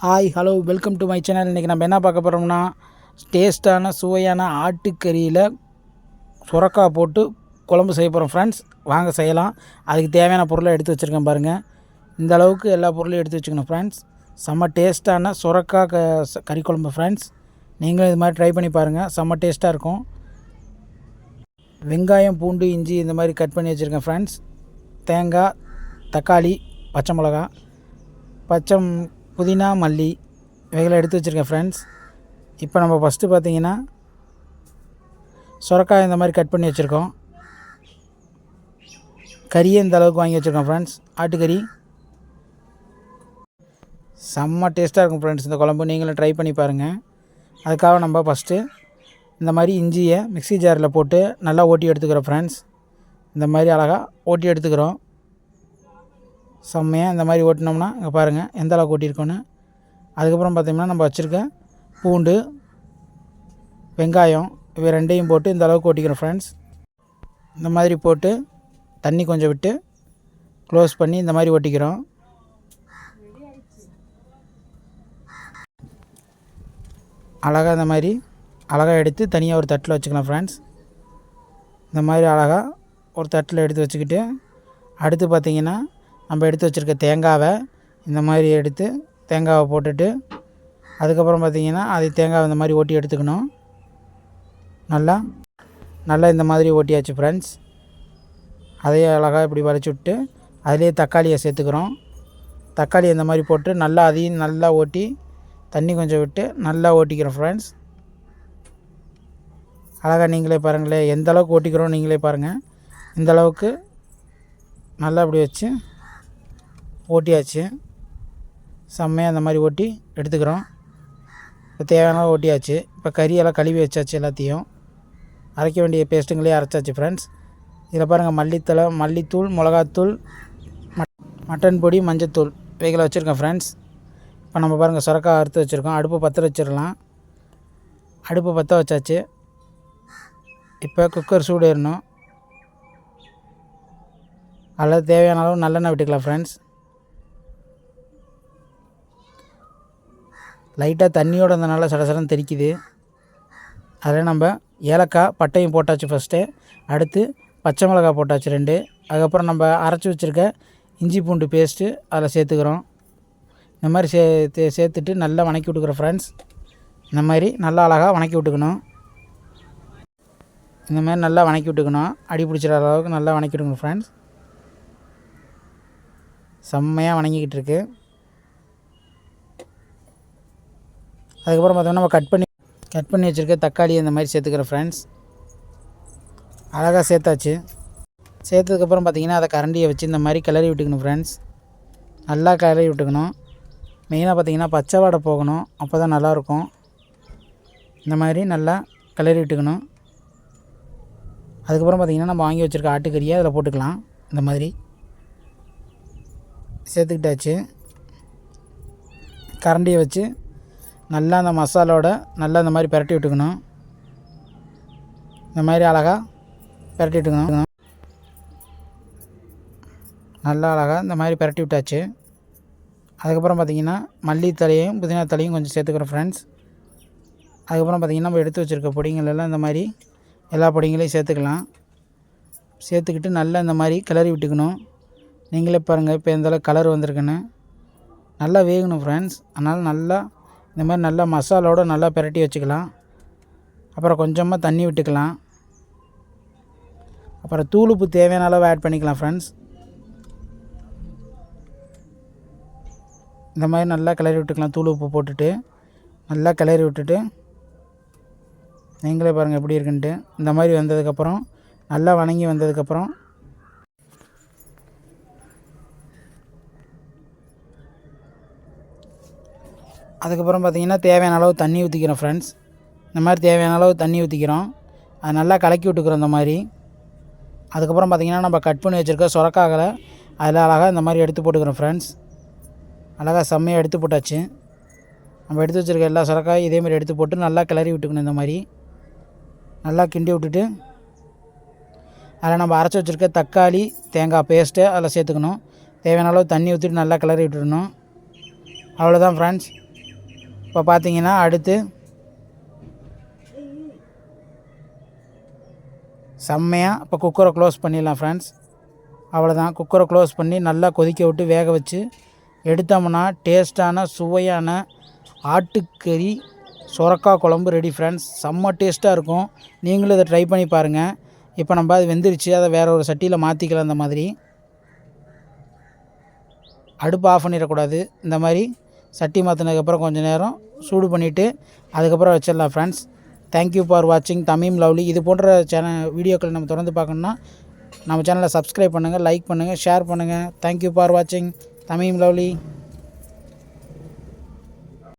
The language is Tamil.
Hi hello welcome to my channel இன்றைக்கி நம்ம என்ன பார்க்க போகிறோம்னா டேஸ்ட்டான சுவையான ஆட்டுக்கறியில் சுரக்காய் போட்டு குழம்பு செய்ய போகிறோம் ஃப்ரெண்ட்ஸ் வாங்க செய்யலாம். அதுக்கு தேவையான பொருளை எடுத்து வச்சுருக்கேன் பாருங்கள் இந்த அளவுக்கு எல்லா பொருளையும் எடுத்து வச்சுக்கணும் ஃப்ரெண்ட்ஸ் செம்ம டேஸ்ட்டான சுரக்காய் க கறி குழம்பு ஃப்ரெண்ட்ஸ் நீங்களும் இது மாதிரி ட்ரை பண்ணி பாருங்கள் செம்ம டேஸ்ட்டாக இருக்கும். வெங்காயம் பூண்டு இஞ்சி இந்த மாதிரி கட் பண்ணி வச்சுருக்கேன் ஃப்ரெண்ட்ஸ் தேங்காய் தக்காளி பச்சை மிளகா பச்சை புதினா மல்லி இவைகளை எடுத்து வச்சுருக்கேன் ஃப்ரெண்ட்ஸ் இப்போ நம்ம ஃபஸ்ட்டு பார்த்தீங்கன்னா சுரக்காய் இந்த மாதிரி கட் பண்ணி வச்சுருக்கோம். கறியை இந்த அளவுக்கு வாங்கி வச்சுருக்கோம் ஃப்ரெண்ட்ஸ் ஆட்டுக்கறி. செம்ம டேஸ்ட்டாக இருக்கும் ஃப்ரெண்ட்ஸ் இந்த குழம்பு நீங்களும் ட்ரை பண்ணி பாருங்கள் அதுக்காக நம்ம ஃபஸ்ட்டு இந்த மாதிரி இஞ்சியை மிக்ஸி ஜாரில் போட்டு நல்லா ஓட்டி எடுத்துக்கிறோம் ஃப்ரெண்ட்ஸ் இந்த மாதிரி அழகாக ஓட்டி எடுத்துக்கிறோம். செம்மையாக இந்த மாதிரி ஓட்டினோம்னா இங்கே பாருங்கள் எந்த அளவுக்கு ஓட்டியிருக்கோன்னு அதுக்கப்புறம் பார்த்திங்கன்னா நம்ம வச்சுருக்க பூண்டு வெங்காயம் இவை ரெண்டையும் போட்டு இந்த அளவுக்கு ஓட்டிக்கிறோம் ஃப்ரெண்ட்ஸ் இந்த மாதிரி போட்டு தண்ணி கொஞ்சம் விட்டு க்ளோஸ் பண்ணி இந்த மாதிரி ஓட்டிக்கிறோம். அழகாக இந்த மாதிரி அழகாக எடுத்து தனியாக ஒரு தட்டில் வச்சுக்கலாம் ஃப்ரெண்ட்ஸ் இந்த மாதிரி அழகாக ஒரு தட்டில் எடுத்து வச்சுக்கிட்டு அடுத்து பார்த்திங்கன்னா நம்ம எடுத்து வச்சுருக்க தேங்காவை இந்த மாதிரி எடுத்து தேங்காவை போட்டுட்டு அதுக்கப்புறம் பார்த்திங்கன்னா அதை தேங்காவை இந்த மாதிரி ஓட்டி எடுத்துக்கணும். நல்லா நல்லா இந்த மாதிரி ஓட்டியாச்சு ஃப்ரெண்ட்ஸ் அதையே அழகாக இப்படி வளைச்சி விட்டு அதிலே தக்காளியை சேர்த்துக்கிறோம். தக்காளி இந்த மாதிரி போட்டு நல்லா அதையும் நல்லா ஓட்டி தண்ணி கொஞ்சம் விட்டு நல்லா ஓட்டிக்கிறோம் ஃப்ரெண்ட்ஸ் அழகாக நீங்களே பாருங்களேன் எந்த அளவுக்கு ஓட்டிக்கிறோம் நீங்களே பாருங்கள் இந்த அளவுக்கு நல்லா இப்படி வச்சு ஓட்டியாச்சு. செம்மையாக அந்த மாதிரி ஓட்டி எடுத்துக்கிறோம். இப்போ தேவையான அளவு ஓட்டியாச்சு. இப்போ கறியெல்லாம் கழுவி வச்சாச்சு எல்லாத்தையும். அரைக்க வேண்டிய பேஸ்ட்டுங்களே அரைச்சாச்சு ஃப்ரெண்ட்ஸ் இதில் பாருங்கள் மல்லித்தலை மல்லித்தூள் மிளகாத்தூள் மட் மட்டன் பொடி மஞ்சத்தூள். இவைகளை வச்சுருக்கேன் ஃப்ரெண்ட்ஸ் இப்போ நம்ம பாருங்கள் சுரக்காய் அறுத்து வச்சுருக்கோம். அடுப்பு பற்ற வச்சிடலாம். அடுப்பு பற்ற வச்சாச்சு. இப்போ குக்கர் சூடு ஏறணும் அதில் தேவையான அளவு நல்லெண்ணெய் விட்டுக்கலாம் ஃப்ரெண்ட்ஸ் லைட்டாக தண்ணியோட இருந்தனால சடசடன்னு தெரிக்குது அதில் நம்ம ஏலக்காய் பட்டையும் போட்டாச்சு ஃபஸ்ட்டு அடுத்து பச்சை மிளகாய் போட்டாச்சு ரெண்டு. அதுக்கப்புறம் நம்ம அரைச்சி வச்சுருக்க இஞ்சி பூண்டு பேஸ்ட்டு அதில் சேர்த்துக்கிறோம். இந்த மாதிரி சேர்த்து சேர்த்துட்டு நல்லா வணக்கி விட்டுக்கிறோம் ஃப்ரெண்ட்ஸ் இந்த மாதிரி நல்லா அழகாக வணக்கி விட்டுக்கணும். இந்த மாதிரி நல்லா வணக்கி விட்டுக்கணும். அடி பிடிச்சிட அளவுக்கு நல்லா வணக்கி விட்டுக்கணும் ஃப்ரெண்ட்ஸ் செம்மையாக வணங்கிக்கிட்டு இருக்குது அதுக்கப்புறம் பார்த்தோம்னா நம்ம கட் பண்ணி கட் பண்ணி வச்சுருக்க தக்காளி இந்த மாதிரி சேர்த்துக்கிறேன் ஃப்ரெண்ட்ஸ் அழகாக சேர்த்தாச்சு. சேர்த்ததுக்கப்புறம் பார்த்தீங்கன்னா அதை கரண்டியை வச்சு இந்த மாதிரி கிளறி விட்டுக்கணும் ஃப்ரெண்ட்ஸ் நல்லா கிளறி விட்டுக்கணும். மெயினாக பார்த்தீங்கன்னா பச்சை வாடை போகணும். அப்போ தான் நல்லாயிருக்கும். இந்த மாதிரி நல்லா கிளறி விட்டுக்கணும். அதுக்கப்புறம் பார்த்தீங்கன்னா நம்ம வாங்கி வச்சுருக்க ஆட்டுக்கறியை அதில் போட்டுக்கலாம். இந்த மாதிரி. சேர்த்துக்கிட்டாச்சு. கரண்டியை வச்சு நல்லா அந்த மசாலோட நல்லா இந்த மாதிரி பிரட்டி விட்டுக்கணும். இந்த மாதிரி அழகாக பிரட்டி விட்டுக்கணும். நல்லா அழகாக இந்த மாதிரி பிரட்டி விட்டாச்சு. அதுக்கப்புறம் பார்த்திங்கன்னா மல்லித்தலையும் புதினா தலையும் கொஞ்சம் சேர்த்துக்கிறோம் ஃப்ரெண்ட்ஸ் அதுக்கப்புறம் பார்த்திங்கன்னா நம்ம எடுத்து வச்சுருக்க பொடிங்களெல்லாம் இந்த மாதிரி எல்லா பொடிங்களையும் சேர்த்துக்கலாம். சேர்த்துக்கிட்டு நல்லா இந்த மாதிரி கிளறி விட்டுக்கணும். நீங்களே பாருங்கள் இப்போ எந்தளவு கலர் வந்திருக்குன்னு. நல்லா வேகணும் ஃப்ரெண்ட்ஸ் அதனால் நல்லா இந்த மாதிரி நல்லா மசாலோடு நல்லா பிரட்டி வச்சுக்கலாம். அப்புறம் கொஞ்சமாக தண்ணி விட்டுக்கலாம். அப்புறம் தூளுப்பு தேவையான அளவு ஆட் பண்ணிக்கலாம் ஃப்ரெண்ட்ஸ் இந்த மாதிரி நல்லா கிளறி விட்டுக்கலாம் தூள் உப்பு போட்டுட்டு. நல்லா கிளறி விட்டுட்டு. நீங்களே பாருங்கள் எப்படி இருக்குன்ட்டு. இந்த மாதிரி வந்ததுக்கப்புறம் நல்லா வணங்கி வந்ததுக்கப்புறம் அதுக்கப்புறம் பார்த்தீங்கன்னா தேவையான அளவு தண்ணி ஊற்றிக்கிறோம் ஃப்ரெண்ட்ஸ் இந்த மாதிரி தேவையான அளவு தண்ணி ஊற்றிக்கிறோம் அது நல்லா கலக்கி விட்டுக்கிறோம் இந்த மாதிரி. அதுக்கப்புறம் பார்த்திங்கன்னா நம்ம கட் பண்ணி வச்சுருக்க சுரக்காகலை அதில் அழகாக இந்த மாதிரி எடுத்து போட்டுக்கிறோம் ஃப்ரெண்ட்ஸ் அழகாக செம்மையாக எடுத்து போட்டாச்சு. நம்ம எடுத்து வச்சுருக்க எல்லா சுரக்காயும் இதே மாதிரி எடுத்து போட்டு நல்லா கிளறி விட்டுக்கணும் இந்த மாதிரி. நல்லா கிண்டி விட்டுட்டு அதில் நம்ம அரைச்சி வச்சுருக்க தக்காளி தேங்காய் பேஸ்ட்டு அதில் சேர்த்துக்கணும். தேவையான அளவு தண்ணி ஊற்றிட்டு நல்லா கிளறி விட்டுடணும் அவ்வளோதான் ஃப்ரெண்ட்ஸ் இப்போ பார்த்தீங்கன்னா அடுத்து செம்மையாக இப்போ குக்கரை க்ளோஸ் பண்ணிடலாம் ஃப்ரெண்ட்ஸ் அவ்வளோதான் குக்கரை க்ளோஸ் பண்ணி நல்லா கொதிக்க விட்டு வேக வச்சு எடுத்தோம்னா டேஸ்ட்டான சுவையான ஆட்டுக்கறி சுரக்காய் குழம்பு ரெடி ஃப்ரெண்ட்ஸ் செம்ம டேஸ்ட்டாக இருக்கும். நீங்களும் இதை ட்ரை பண்ணி பாருங்கள் இப்போ நம்ம அது வெந்துருச்சு. அதை வேறு ஒரு சட்டியில் மாற்றிக்கலாம் இந்த மாதிரி. அடுப்பு ஆஃப் பண்ணிடக்கூடாது. இந்த மாதிரி சட்டி மாற்றினதுக்கப்புறம் கொஞ்சம் நேரம் சூடு பண்ணிவிட்டு அதுக்கப்புறம் வச்சிடலாம் ஃப்ரெண்ட்ஸ் தேங்க்யூ ஃபார் வாட்சிங் தமிம் லவ்லி இது போன்ற சேனல் வீடியோக்கள் நம்ம தொடர்ந்து பார்க்கணுன்னா நம்ம சேனலை சப்ஸ்கிரைப் பண்ணுங்கள் லைக் பண்ணுங்கள் ஷேர் பண்ணுங்கள் தேங்க்யூ ஃபார் வாட்சிங் தமிம் லவ்லி